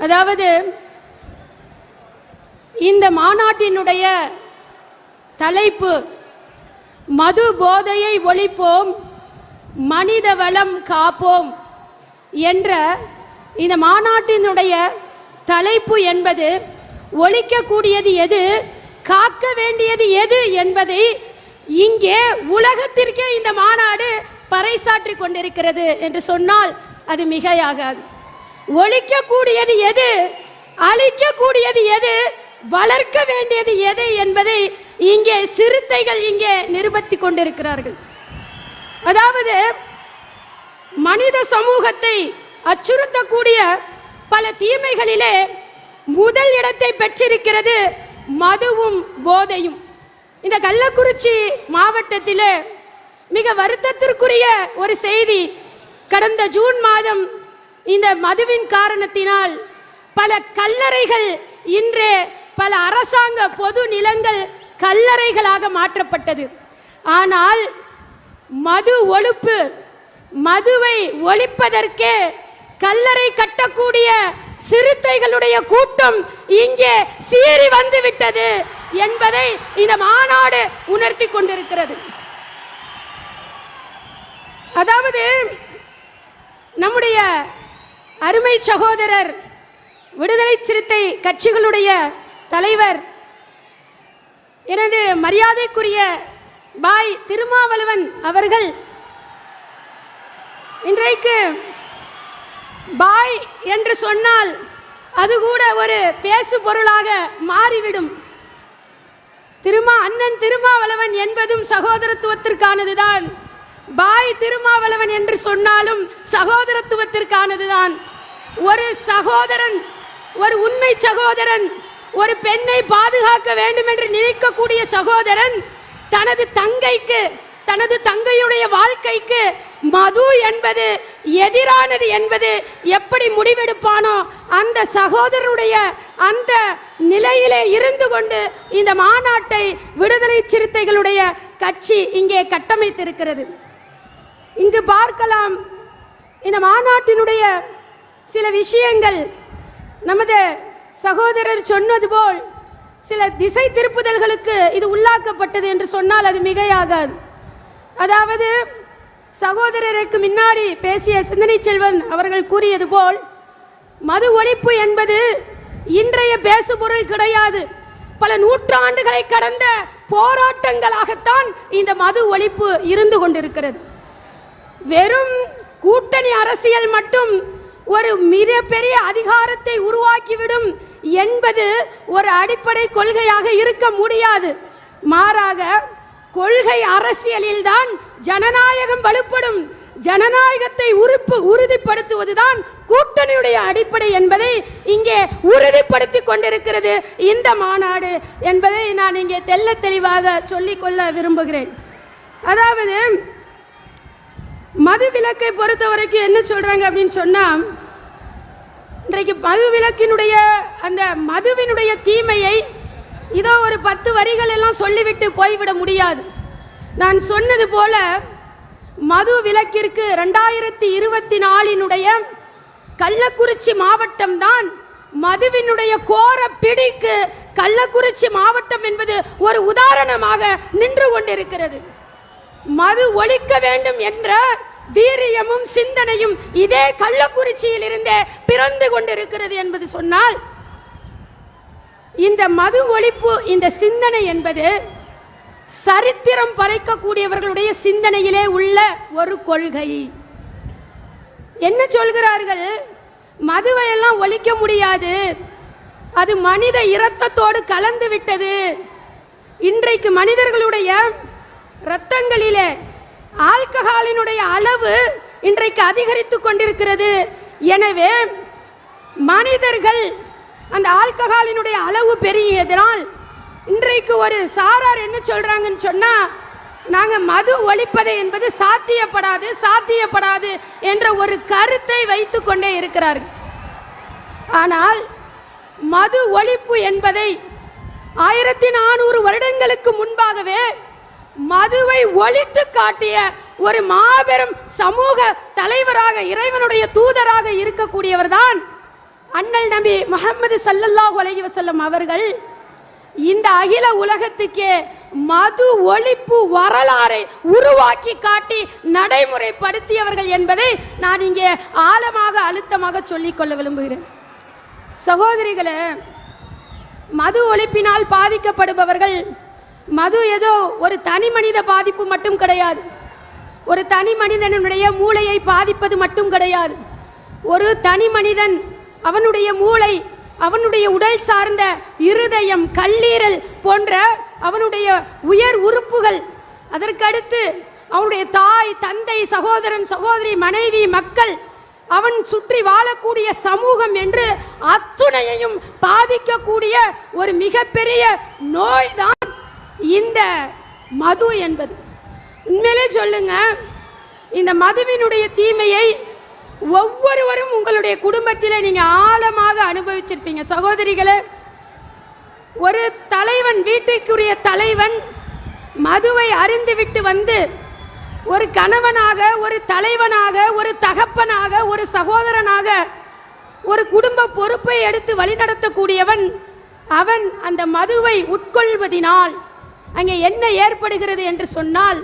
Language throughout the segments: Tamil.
அதாவது இந்த மாநாட்டினுடைய தலைப்பு மது போதையை ஒழிப்போம் மனித வளம் காப்போம் என்ற இந்த மாநாட்டினுடைய தலைப்பு என்பது ஒழிக்கக்கூடியது எது காக்க வேண்டியது எது என்பதை இங்கே உலகத்திற்கே இந்த மாநாடு பறைசாற்றி கொண்டிருக்கிறது என்று சொன்னால் அது மிகையாகாது. ஒழிக்கக்கூடியது எது? அழிக்கக்கூடியது எது? வளர்க்க வேண்டியது எது என்பதை இங்கே சிறுத்தைகள் இங்கே நிரூபித்து கொண்டிருக்கிறார்கள். அதாவது மனித சமூகத்தை அச்சுறுத்தக்கூடிய பல தீமைகளிலே முதல் இடத்தை பெற்றிருக்கிறது மதுவும் போதையும். இந்த கள்ளக்குறிச்சி மாவட்டத்திலே மிக வருத்தத்திற்குரிய ஒரு செய்தி கடந்த ஜூன் மாதம் இந்த மதுவின் காரணத்தினால் பல கல்லறைகள் இன்று பல அரசாங்க பொது நிலங்கள் கல்லறைகளாக மாற்றப்பட்டது. ஆனால் மது ஒழிப்பு மதுவை ஒழிப்பதற்கே கல்லறை கட்டக்கூடிய சிறுத்தைகளுடைய கூட்டம் இங்கே சீறி வந்து விட்டது என்பதை இந்த மாநாடு உணர்த்தி கொண்டிருக்கிறது. அதாவது நம்முடைய அருமை சகோதரர் விடுதலை சிறுத்தை கட்சிகளுடைய தலைவர் எனது மரியாதைக்குரிய பாய் திருமாவளவன் அவர்கள் இன்றைக்கு பாய் என்று சொன்னால் அது கூட ஒரு பேசு பொருளாக மாறிவிடும். திருமா அண்ணன் திருமாவளவன் என்பதும் சகோதரத்துவத்திற்கானதுதான். பாய் திருமாவளவன் என்று சொன்னாலும் சகோதரத்துவத்திற்கானதுதான். ஒரு சகோதரன் ஒரு உண்மை சகோதரன் ஒரு பெண்ணை பாதுகாக்க வேண்டும் என்று நினைக்கக்கூடிய சகோதரன் தனது தங்கைக்கு தனது தங்கையுடைய வாழ்க்கைக்கு மது என்பது எதிரானது என்பது எப்படி முடிவெடுப்பானோ அந்த சகோதரனுடைய அந்த நிலையிலே இருந்து கொண்டு இந்த மாநாட்டை விடுதலை சிறுத்தைகளுடைய கட்சி இங்கே கட்டமைத்திருக்கிறது. இங்கு பார்க்கலாம். இந்த மாநாட்டினுடைய சில விஷயங்கள் நமது சகோதரர் சொன்னது போல் சில திசை திருப்புதல்களுக்கு இது உள்ளாக்கப்பட்டது என்று சொன்னால் அது மிகையாகாது. அதாவது சகோதரருக்கு முன்னாடி பேசிய சிந்தனை செல்வன் அவர்கள் கூறியது போல் மது ஒழிப்பு என்பது இன்றைய பேசுபொருள் கிடையாது. பல நூற்றாண்டுகளை கடந்த போராட்டங்களாகத்தான் இந்த மது ஒழிப்பு இருந்து கொண்டிருக்கிறது. வெறும் கூட்டணி அரசியல் மட்டும் ஒரு மிகப்பெரிய அதிகாரத்தை உருவாக்கிவிடும் என்பது ஒரு அடிப்படை கொள்கையாக இருக்க முடியாது. மாறாக கொள்கை அரசியலில்தான் ஜனநாயகம் வலுப்படும். ஜனநாயகத்தை உறுப்பு உறுதிப்படுத்துவதுதான் கூட்டணியுடைய அடிப்படை என்பதை இங்கே உறுதிப்படுத்தி கொண்டிருக்கிறது இந்த மாநாடு என்பதை நான் இங்கே தெல்ல தெளிவாக சொல்லிக்கொள்ள விரும்புகிறேன். அதாவது மது விலக்கை பொறுத்த வரைக்கும் என்ன சொல்றாங்க அப்படின்னு சொன்னா இன்றைக்கு மது விலக்கினுடைய அந்த மதுவினுடைய தீமையை இதோ ஒரு பத்து வரிகள் எல்லாம் சொல்லிவிட்டு போய்விட முடியாது. நான் சொன்னது போல மது விலக்கிற்கு ரெண்டாயிரத்தி இருபத்தி நாலினுடைய கள்ளக்குறிச்சி மாவட்டம் தான் மதுவினுடைய கோர பிடிக்கு கள்ளக்குறிச்சி மாவட்டம் என்பது ஒரு உதாரணமாக நின்று கொண்டிருக்கிறது. மது ஒழிக்க வேண்டும் என்ற வீரியமும் சிந்தனையும் இதே கள்ளக்குறிச்சியில் இருந்தே பிறந்து கொண்டிருக்கிறது என்பது சொன்னால் இந்த மது ஒழிப்பு இந்த சிந்தனை என்பது சரித்திரம் பறைக்கக்கூடியவர்களுடைய சிந்தனையிலே உள்ள ஒரு கொள்கை. என்ன சொல்கிறார்கள்? மதுவை எல்லாம் ஒழிக்க முடியாது. அது மனித இரத்தத்தோடு கலந்து விட்டது. இன்றைக்கு மனிதர்களுடைய இரத்தங்களிலே ஆல்கஹாலினுடைய அளவு இன்றைக்கு அதிகரித்து கொண்டிருக்கிறது. எனவே மனிதர்கள் அந்த ஆல்கஹாலினுடைய அளவு பெருகியதனால் இன்றைக்கு ஒரு சாரார் என்ன சொல்கிறாங்கன்னு சொன்னால் நாங்கள் மது ஒழிப்பது என்பது சாத்தியப்படாது சாத்தியப்படாது என்ற ஒரு கருத்தை வைத்து கொண்டே இருக்கிறார்கள். ஆனால் மது ஒழிப்பு என்பதை ஆயிரத்தி நானூறு வருடங்களுக்கு முன்பாகவே மதுவை ஒழித்து காட்டிய ஒரு மாபெரும் சமூக தலைவராக இறைவனுடைய தூதராக இருக்கக்கூடியவர் தான் அண்ணல் நபி முகமது சல்லல்லாஹ் உலகி வசல்லம் அவர்கள். இந்த அகில உலகத்துக்கே மது ஒழிப்பு வரலாறை உருவாக்கி காட்டி நடைமுறைப்படுத்தியவர்கள் என்பதை நான் இங்கே ஆழமாக அழுத்தமாக சொல்லிக்கொள்ள விரும்புகிறேன். சகோதரிகளே மது ஒழிப்பினால் பாதிக்கப்படுபவர்கள் மது ஏதோ ஒரு தனி மனித பாதிப்பு மட்டும் கிடையாது. ஒரு தனி மனிதனுடைய மூளையை பாதிப்பது மட்டும் கிடையாது. ஒரு தனி மனிதன் அவனுடைய மூளை அவனுடைய உடல் சார்ந்த இருதயம் கல்லீரல் போன்ற அவனுடைய உயர் உறுப்புகள். அதற்கடுத்து அவனுடைய தாய் தந்தை சகோதரன் சகோதரி மனைவி மக்கள் அவன் சுற்றி வாழக்கூடிய சமூகம் என்று அத்துணையையும் பாதிக்கக்கூடிய ஒரு மிகப்பெரிய நோய்தான். இந்த மது என்பது. உண்மையிலே சொல்லுங்க இந்த மதுவினுடைய தீமையை ஒவ்வொருவரும் உங்களுடைய குடும்பத்தில் நீங்கள் ஆழமாக அனுபவிச்சிருப்பீங்க. சகோதரிகளே ஒரு தலைவன் வீட்டுக்குரிய தலைவன் மதுவை அறிந்துவிட்டு வந்து ஒரு கணவனாக ஒரு தலைவனாக ஒரு தகப்பனாக ஒரு சகோதரனாக ஒரு குடும்ப பொறுப்பை எடுத்து வழிநடத்தக்கூடியவன் அவன் அந்த மதுவை உட்கொள்வதினால் அங்கே என்ன ஏற்படுகிறது என்று சொன்னால்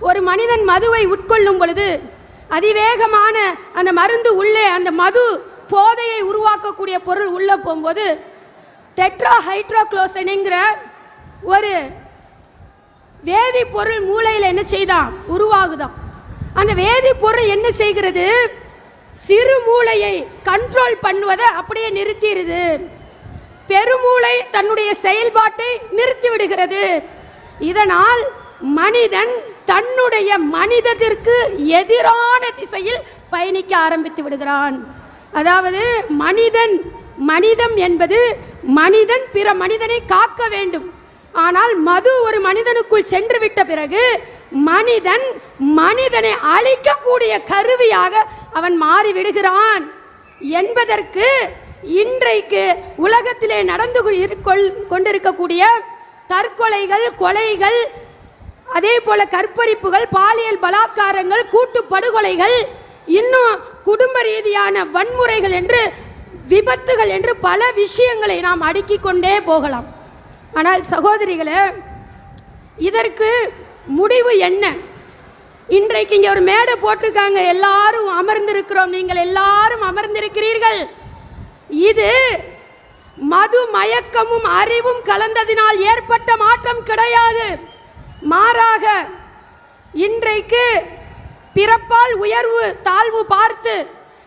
ஒரு மனிதன் மதுவை உட்கொள்ளும் பொழுது அதிவேகமான அந்த மருந்து உள்ளே அந்த மது போதையை உருவாக்கக்கூடிய பொருள் உள்ளே போகும்போது டெட்ரா ஹைட்ரோக்ளோசனிங்கிற ஒரு வேதிப்பொருள் மூளையில் என்ன செய்தான் உருவாகுதான் அந்த வேதிப்பொருள் என்ன செய்கிறது? சிறு மூளையை கண்ட்ரோல் பண்ணுவதை அப்படியே நிறுத்திடுது. பெருமூளை தன்னுடைய செயல்பாட்டை நிறுத்தி விடுகிறது இதனால் மனிதன் தன்னுடைய மனிதத்திற்கு எதிரான திசையில் பயணிக்க ஆரம்பித்து விடுகிறான். அதாவது மனிதன் மனிதம் என்பது மனிதன் பிற மனிதனை காக்க வேண்டும். ஆனால் மது ஒரு மனிதனுக்குள் சென்று விட்ட பிறகு மனிதன் மனிதனை அழிக்கக்கூடிய கருவியாக அவன் மாறிவிடுகிறான். என்பதற்கு இன்றைக்கு உலகத்திலே நடந்து கொண்டிருக்கக்கூடிய தற்கொலைகள் கொலைகள் அதே போல கற்பழிப்புகள் பாலியல் பலாத்காரங்கள் கூட்டு படுகொலைகள் இன்னும் குடும்ப ரீதியான வன்முறைகள் என்று விபத்துகள் என்று பல விஷயங்களை நாம் அடுக்கிக் கொண்டே போகலாம். ஆனால் சகோதரிகளே இதற்கு முடிவு என்ன? இன்றைக்கு இங்கே ஒரு மேடை போட்டிருக்காங்க. எல்லாரும் அமர்ந்திருக்கிறோம். நீங்கள் எல்லாரும் அமர்ந்திருக்கிறீர்கள். இது மது மயக்கமும் அறிவும் கலந்ததினால் ஏற்பட்ட மாற்றம் கிடையாது. மாறாக இன்றைக்கு பிறப்பால் உயர்வு தாழ்வு பார்த்து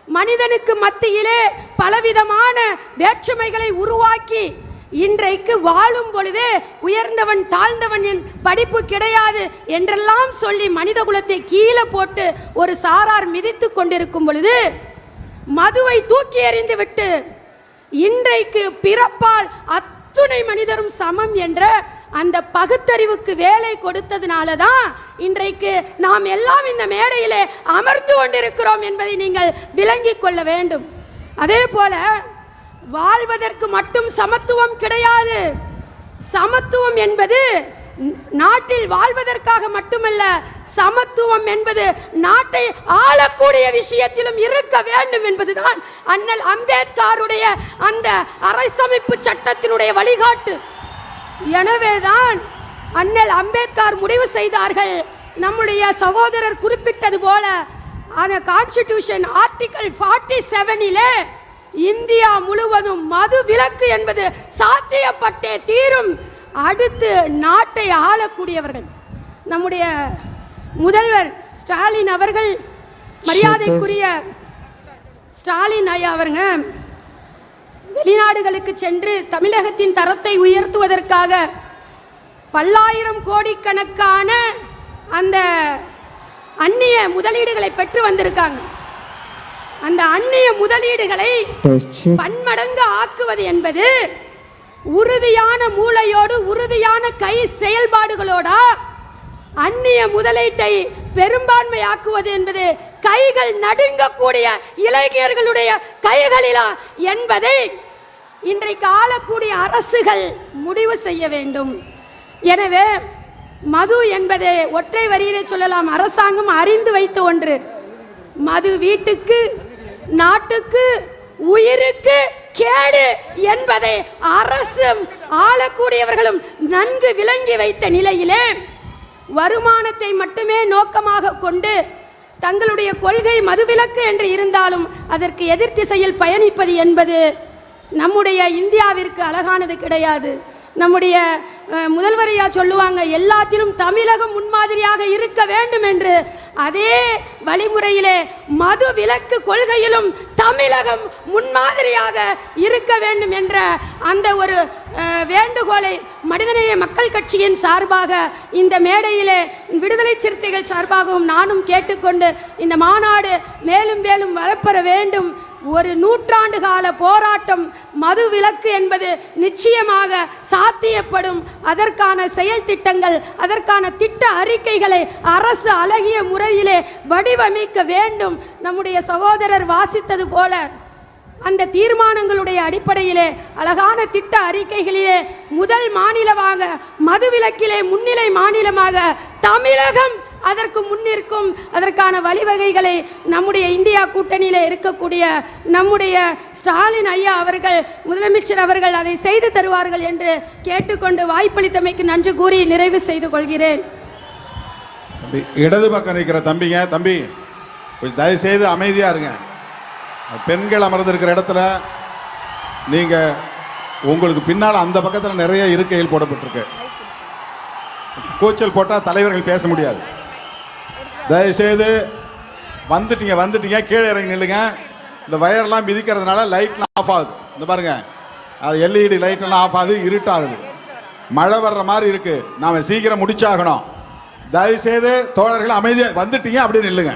மனிதனுக்கு மத்தியிலே பலவிதமான வேற்றுமைகளை உருவாக்கி இன்றைக்கு வாழும் பொழுதே உயர்ந்தவன் தாழ்ந்தவன் என் படிப்பு கிடையாது என்றெல்லாம் சொல்லி மனித குலத்தை கீழே போட்டு ஒரு சாரார் மிதித்து கொண்டிருக்கும் பொழுது மதுவை தூக்கி எறிந்து விட்டு இன்றைக்கு பிறப்பால் அத்துணை மனிதரும் சமம் என்ற அந்த பகுத்தறிவுக்கு வேலை கொடுத்ததுனால தான் இன்றைக்கு நாம் எல்லாம் இந்த மேடையிலே அமர்ந்து கொண்டிருக்கிறோம் என்பதை நீங்கள் விளங்கிக் கொள்ள வேண்டும். அதே போல வாழ்வதற்கு மட்டும் சமத்துவம் கிடையாது. சமத்துவம் என்பது நாட்டில் வாழ்வதற்காக மட்டுமல்ல சமத்துவம் என்பது நாட்டை ஆளக்கூடிய விஷயத்திலும் இருக்க வேண்டும் என்பதுதான் அண்ணல் அம்பேத்கருடைய அந்த அரசமைப்பு சட்டத்தினுடைய வழிகாட்டு. எனவேதான் அண்ணல் அம்பேத்கர் முடிவு செய்தார்கள். நம்முடைய சகோதரர் குறிப்பிட்டது போல அந்த கான்ஸ்டிடியூஷன் ஆர்டிகல் ஃபார்ட்டி செவனிலே இந்தியா முழுவதும் மது விலக்கு என்பது சாத்தியப்பட்டே தீரும். அடுத்து நாட்டை ஆளக்கூடியவர்கள். நம்முடைய முதல்வர் ஸ்டாலின் அவர்கள் மரியாதைக்குரிய ஸ்டாலின் ஐயா அவருங்க வெளிநாடுகளுக்கு சென்று தமிழகத்தின் தரத்தை உயர்த்துவதற்காக பல்லாயிரம் கோடிக்கணக்கான அந்த அந்நிய முதலீடுகளை பெற்று வந்திருக்காங்க. அந்த அந்நிய முதலீடுகளை பன்மடங்கு ஆக்குவது என்பது உறுதியான மூளையோடு உறுதியான கை செயல்பாடுகளோட அந்நிய முதலீட்டை பெரும்பான்மையாக்குவது என்பது கைகள் நடுங்கக்கூடிய இளைஞர்களுடைய கைகளிலா என்பதை இன்றைக்கு ஆளக்கூடிய அரசுகள் முடிவு செய்ய வேண்டும். எனவே மது என்பதை ஒற்றை வரியிலே சொல்லலாம். அரசாங்கம் அறிந்து வைத்த ஒன்று. மது வீட்டுக்கு நாட்டுக்கு உயிருக்கு கேடு என்பதை அரசும் ஆளக்கூடியவர்களும் நன்கு விளங்கி வைத்த நிலையிலே வருமானத்தை மட்டுமே நோக்கமாக கொண்டு தங்களுடைய கொள்கை மதுவிலக்கு என்று இருந்தாலும் அதற்கு எதிர் திசையில் பயணிப்பது என்பது நம்முடைய இந்தியாவிற்கு அழகானது கிடையாது. நம்முடைய முதல்வரையா சொல்லுவாங்க எல்லாத்திலும் தமிழகம் முன்மாதிரியாக இருக்க வேண்டும் என்று. அதே வழிமுறையிலே மது விலக்கு கொள்கையிலும் தமிழகம் முன்மாதிரியாக இருக்க வேண்டும் என்ற அந்த ஒரு வேண்டுகோளை மனிதநேய மக்கள் கட்சியின் சார்பாக இந்த மேடையிலே விடுதலை சிறுத்தைகள் சார்பாகவும் நானும் கேட்டுக்கொண்டு இந்த மாநாடு மேலும் மேலும் வளப்பெற வேண்டும் ஒரு நூற்றாண்டு கால போராட்டம் மது விலக்கு என்பது நிச்சயமாக சாத்தியப்படும். அதற்கான செயல் திட்டங்கள் அதற்கான திட்ட அறிக்கைகளை அரசு அழகிய முறையிலே வடிவமைக்க வேண்டும். நம்முடைய சகோதரர் வாசித்தது போல அந்த தீர்மானங்களுடைய அடிப்படையிலே அழகான திட்ட அறிக்கைகளிலே முதல் மாநிலமாக மதுவிலக்கிலே முன்னிலை மாநிலமாக தமிழகம் அதற்கு முன்னிற்கும் அதற்கான வழிவகைகளை நம்முடைய இந்தியா கூட்டணியில் இருக்கக்கூடிய நம்முடைய ஸ்டாலின் ஐயா அவர்கள் முதலமைச்சர் அவர்கள் அதை செய்து தருவார்கள் என்று கேட்டுக்கொண்டு வாய்ப்பளித்தமைக்கு நன்றி கூறி நிறைவு செய்து கொள்கிறேன். தம்பி இடது பக்கம் நிற்கிற தம்பிங்க தம்பி கொஞ்சம் தயவு செய்து அமைதியா இருங்க. பெண்கள் அமர்ந்திருக்கிற இடத்துல நீங்க உங்களுக்கு பின்னால் அந்த பக்கத்தில் நிறைய இருக்கைகள் போடப்பட்டிருக்கு. கூச்சல் போட்டால் தலைவர்கள் பேச முடியாது. தயவு செய்து வந்துட்டீங்க வந்துட்டீங்க. கீழே இறங்கி நில்லுங்க. இந்த வயர்லாம் மிதிக்கிறதுனால லைட்லாம் ஆஃப் ஆகுது. இந்த பாருங்க. அது எல்இடி லைட்டெல்லாம் ஆஃப் ஆகுது இருட்டாகுது. மழை வர்ற மாதிரி இருக்குது நாம் சீக்கிரம் முடிச்சாகணும். தயவுசெய்து தோழர்கள் அமைதியாக வந்துட்டீங்க அப்படியே நில்லுங்க.